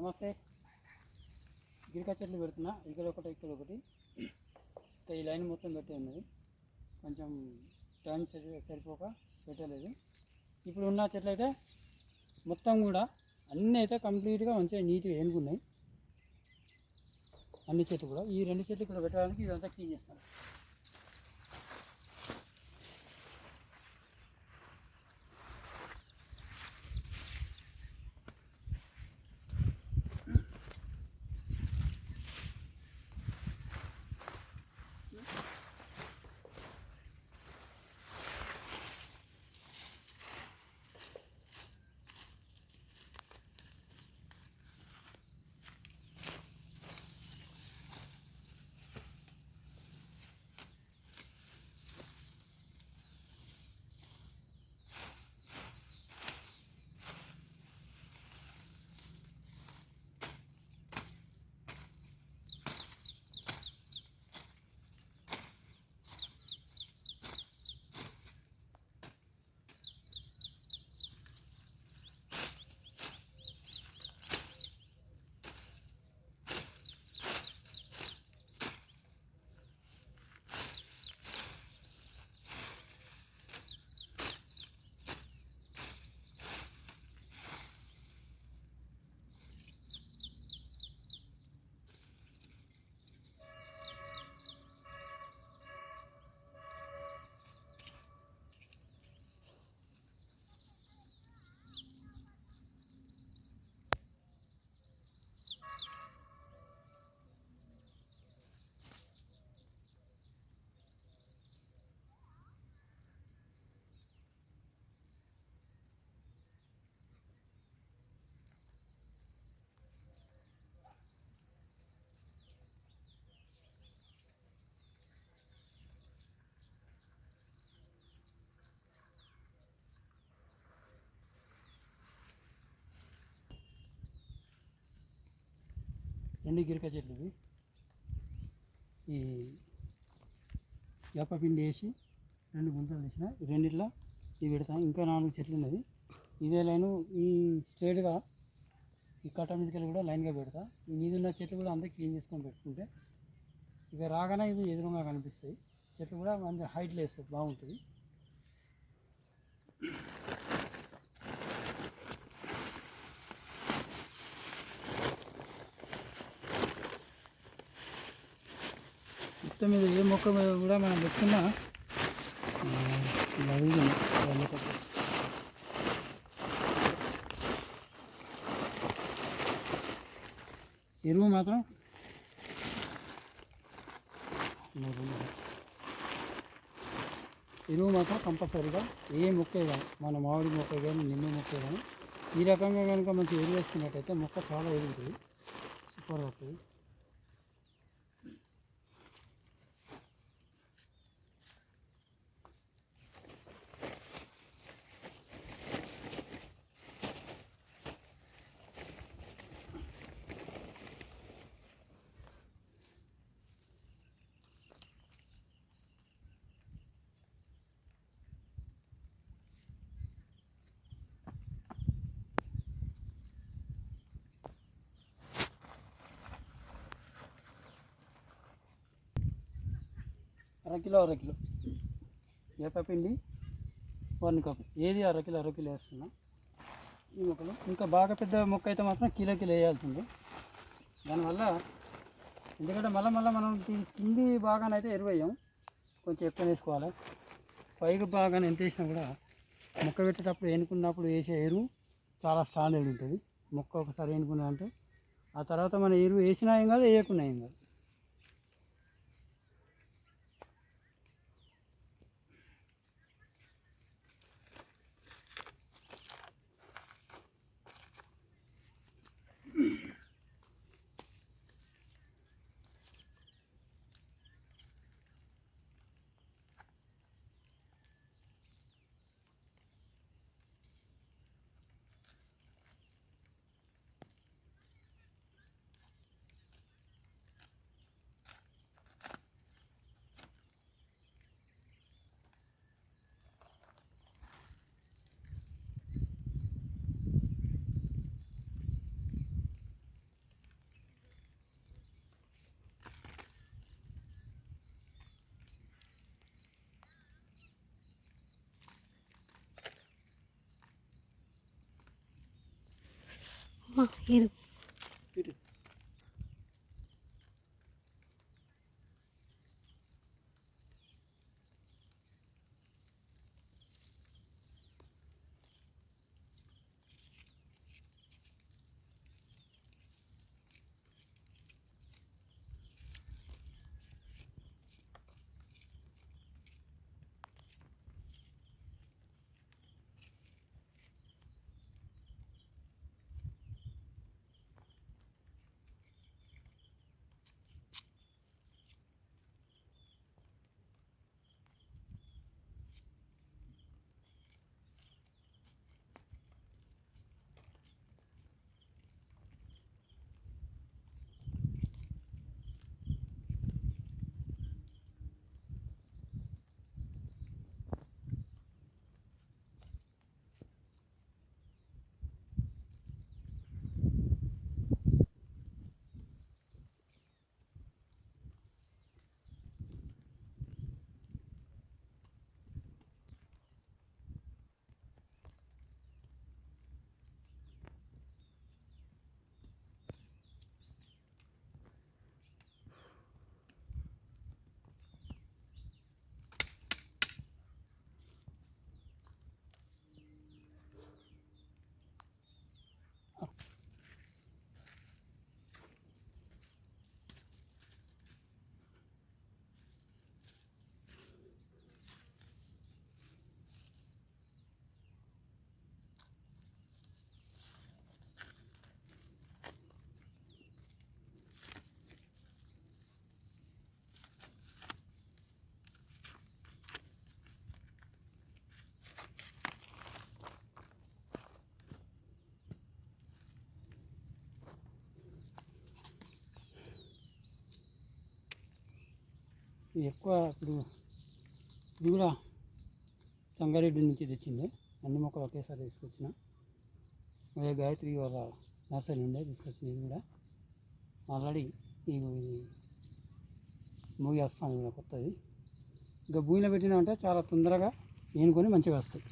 నమస్తే. గిరికా చెట్లు పెడుతున్నా. ఇక్కడ ఒకటి ఇక్కడ ఒకటి. ఈ లైన్ మొత్తం పెట్టే ఉన్నది. కొంచెం టైం సరిపోక పెట్టలేదు. ఇప్పుడు ఉన్న చెట్లు అయితే మొత్తం కూడా అన్నీ అయితే కంప్లీట్గా మంచిగా నీట్గా ఎనుకున్నాయి అన్ని చెట్లు కూడా. ఈ రెండు చెట్లు ఇక్కడ పెట్టడానికి ఇదంతా క్లీన్ చేస్తాను. రెండు గిరిక చెట్లు ఈ వేపపిండి వేసి రెండు గుంటలు తీసిన. ఈ రెండిట్లో ఇవి పెడతాను ఇంకా నాలుగు చెట్లు ఉన్నది ఇదే లైను ఈ స్ట్రేట్గా ఈ కట్ట మీదకెళ్ళి కూడా లైన్గా పెడతా. ఈ మీద ఉన్న చెట్లు కూడా అంతా క్లీన్ చేసుకొని పెట్టుకుంటే ఇక రాగానే ఇది ఎదురుగా కనిపిస్తాయి. చెట్లు కూడా మంచి హైట్లో వేస్తుంది బాగుంటుంది. మొత్తం మీద ఏ మొక్క మీద కూడా మనం పెట్టుకున్నా ఎరువు మాత్రం ఎరువు మాత్రం కంపల్సరీగా ఏ మొక్క కానీ మన మామిడి మొక్క కానీ నిమ్మ మొక్క కానీ ఈ రకంగా కనుక మంచి ఎరువు వేసుకున్నట్టయితే మొక్క చాలా ఎదుగుతుంది. సూపర్ వస్తుంది. అరకిలో అరకిలో వేపపిండి వన్ కప్ ఏది అరకిలో అరకిలో వేస్తున్నా? ఈ మొక్కలు. ఇంకా బాగా పెద్ద మొక్క అయితే మాత్రం కిలో కిలో వేయాల్సిందే. దానివల్ల ఎందుకంటే మళ్ళీ మళ్ళీ మనం దీని కింది బాగానైతే ఎరువేయం కొంచెం ఎక్కువ వేసుకోవాలి. పైకి బాగా ఎంత వేసినా కూడా మొక్క పెట్టేటప్పుడు ఎన్నుకున్నప్పుడు వేసే ఎరువు చాలా స్టాండర్డ్ ఉంటుంది. మొక్క ఒకసారి ఎన్నుకున్నా అంటే ఆ తర్వాత మన ఎరువు వేసినా ఏం కాదు వేయకుండా ఏం కాదు. ఆ, ఎక్కువ ఇప్పుడు ఇది కూడా సంగారెడ్డి నుంచి తెచ్చింది. అన్ని మొక్కలు ఒకేసారి తీసుకొచ్చిన. అదే గాయత్రి వాళ్ళ నర్సరీ ఉండే తీసుకొచ్చిన ఇది కూడా. ఆల్రెడీ ఇది మూగి వస్తాను కూడా కొత్తది. ఇంకా భూమిలో పెట్టినామంటే చాలా తొందరగా ఏనుకొని మంచిగా వస్తాయి.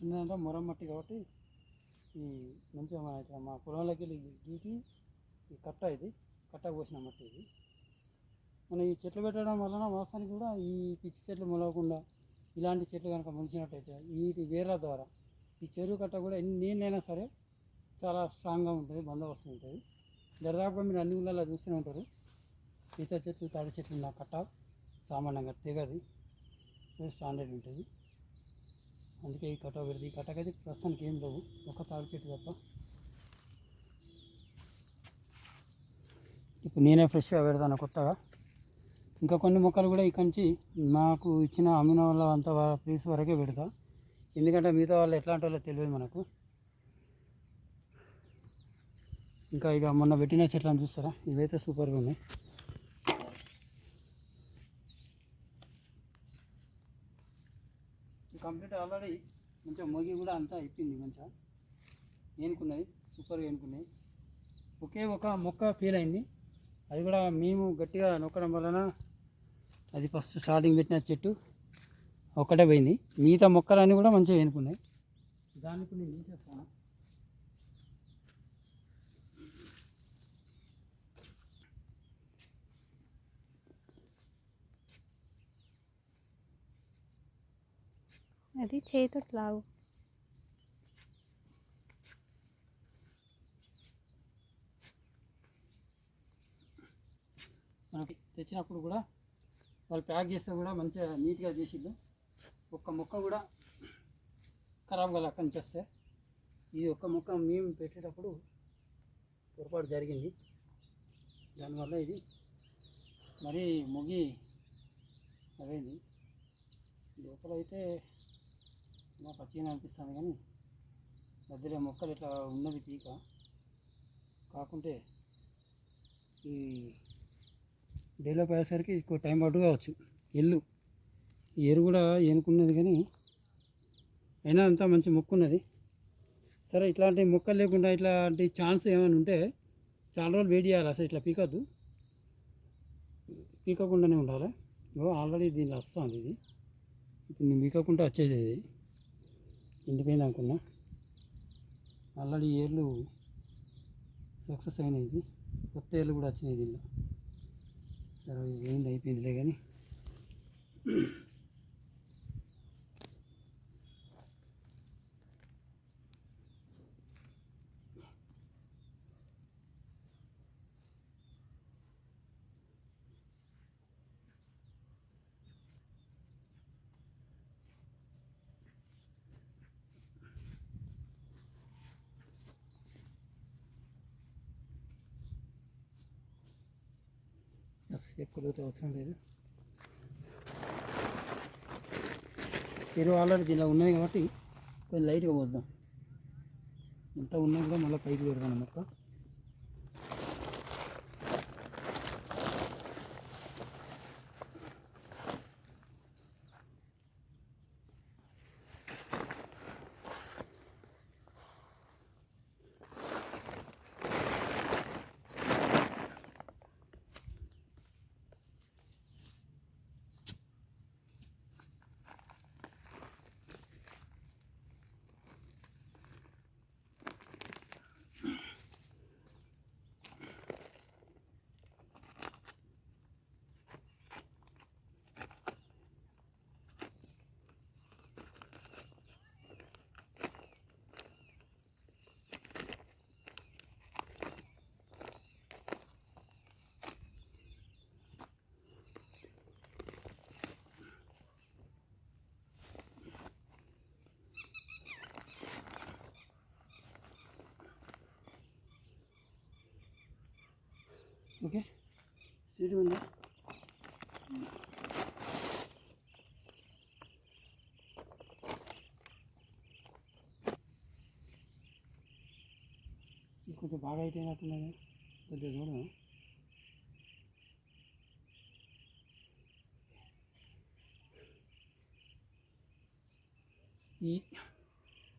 పట్టిందంటే మొరం మట్టి కాబట్టి ఈ మంచిగా మన ఇట్లా మా పొలంలోకి వెళ్ళి గీకి ఈ కట్ట ఇది కట్ట పోసిన మట్టి ఇది. మనం ఈ చెట్లు పెట్టడం వలన వాస్తవానికి కూడా ఈ పిచ్చి చెట్లు మొలవకుండా ఇలాంటి చెట్లు కనుక ముంచినట్టయితే వీటి వేర్ల ద్వారా ఈ చెరువు కట్ట కూడా ఎన్ని నీళ్ళైనా సరే చాలా స్ట్రాంగ్గా ఉంటుంది బందోబస్తు ఉంటుంది. దరిదాపుగా మీరు అన్ని ఊళ్ళలో చూస్తూనే ఉంటారు. ఈత చెట్లు తాడి చెట్లు ఉన్న కట్ట సామాన్యంగా తెగది స్టాండర్డ్ ఉంటుంది. అందుకే ఈ కట్ట పెడతాయి ఈ కట్టకైతే ప్రస్తుతానికి ఏం లేవు. ఒక తాడు చెట్టు తప్ప. ఇప్పుడు నేనే ఫ్రెష్గా పెడతాను కొత్తగా. ఇంకా కొన్ని మొక్కలు కూడా ఇక్కడి నుంచి నాకు ఇచ్చిన అమ్మిన వాళ్ళ అంత ప్లేస్ వరకే పెడతా. ఎందుకంటే మిగతా వాళ్ళు ఎట్లాంటి వాళ్ళో తెలియదు మనకు. ఇంకా ఇక మొన్న పెట్టిన చెట్లను చూస్తారా? ఇవైతే సూపర్గా ఉన్నాయి. కంప్లీట్ ఆల్రెడీ మంచిగా మొగి కూడా అంతా అయిపోయింది మంచిగా. ఏనుకున్నది సూపర్గా ఏనుకున్నాయి ఒకే ఒక మొక్క ఫెయిల్ అయింది. అది కూడా మేము గట్టిగా నొక్కడం వలన అది ఫస్ట్ స్టార్టింగ్ పెట్టిన చెట్టు ఒక్కటే పోయింది. మిగతా మొక్కలన్నీ కూడా మంచిగా ఎనుకున్నాయి దానికి నేను చేస్తాను అది చేతితో లాగు మనకి తెచ్చినప్పుడు కూడా వాళ్ళు ప్యాక్ చేస్తే కూడా మంచిగా నీట్గా చేసిద్దు. ఒక్క మొక్క కూడా ఖరాబ్ కాలే అక్కడి నుంచి వస్తే. ఇది ఒక్క మొక్క మేము పెట్టేటప్పుడు పొరపాటు జరిగింది. దానివల్ల ఇది మరీ మొగి అదేంది. లోపల అయితే పచ్చిగా అనిపిస్తుంది కానీ మధ్యలో మొక్కలు ఇట్లా ఉన్నది పీక. కాకుంటే ఈ డెవలప్ అయ్యేసరికి ఎక్కువ టైం పట్టు కావచ్చు. ఎల్లు ఈ ఎరు కూడా ఏనుకున్నది కానీ అయినా అంతా మంచి మొక్క ఉన్నది సరే ఇట్లాంటి మొక్కలు లేకుండా ఇట్లాంటి ఛాన్స్ ఏమైనా ఉంటే చాలా రోజులు వెయిట్ చేయాలి అసలు ఇట్లా పీకద్దు. పీకకుండానే ఉండాలి. ఆల్రెడీ దీనిలో వస్తుంది ఇది. ఇప్పుడు నేను పీకకుండా వచ్చేది ఇది ఎండిపోయింది అనుకున్నా. ఆల్రెడీ ఏర్లు సక్సెస్ అయినాయి. కొత్త ఏర్లు కూడా వచ్చినాయి దీనిలో. సరే ఏంది అయిపోయిందిలే కానీ. ఎక్కువ అవసరం లేదు ఎరువు ఆల్రెడీ దీనిలో ఉన్నది కాబట్టి కొంచెం లైట్గా పోద్దాం ఎంత ఉన్నా కూడా మళ్ళీ పైకి పెడతాను మొక్క ఓకే. స్వీట్ ఉందా. కొంచెం బాగా అయితే అయిపోయినట్టున్నది కొద్దిగా చూడము ఈ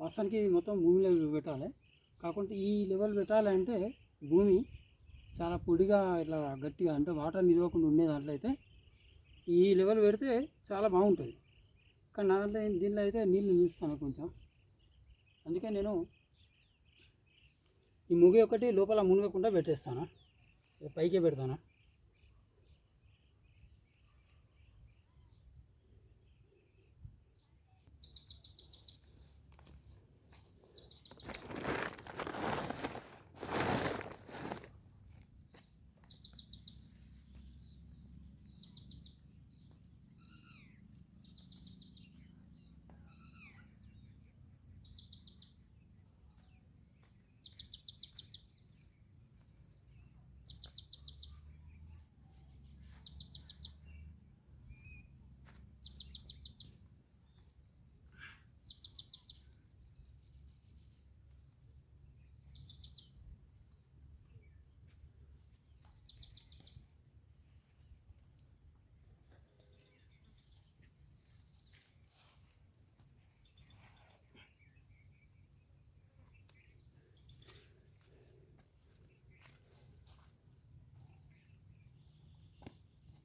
వర్షానికి మొత్తం భూమి లెవెల్ పెట్టాలి. కాకుంటే ఈ లెవెల్ పెట్టాలంటే భూమి చాలా పొడిగా ఇట్లా గట్టిగా అంటే వాటర్ నిలవకుండా ఉండే దాంట్లో అయితే ఈ లెవెల్ పెడితే చాలా బాగుంటుంది. కానీ నా దాంట్లో దీనిలో అయితే నీళ్ళు నిలుస్తాను కొంచెం. అందుకే నేను ఈ ముగి ఒకటి లోపల మునగకుండా పెట్టేస్తాను. పైకే పెడతాను.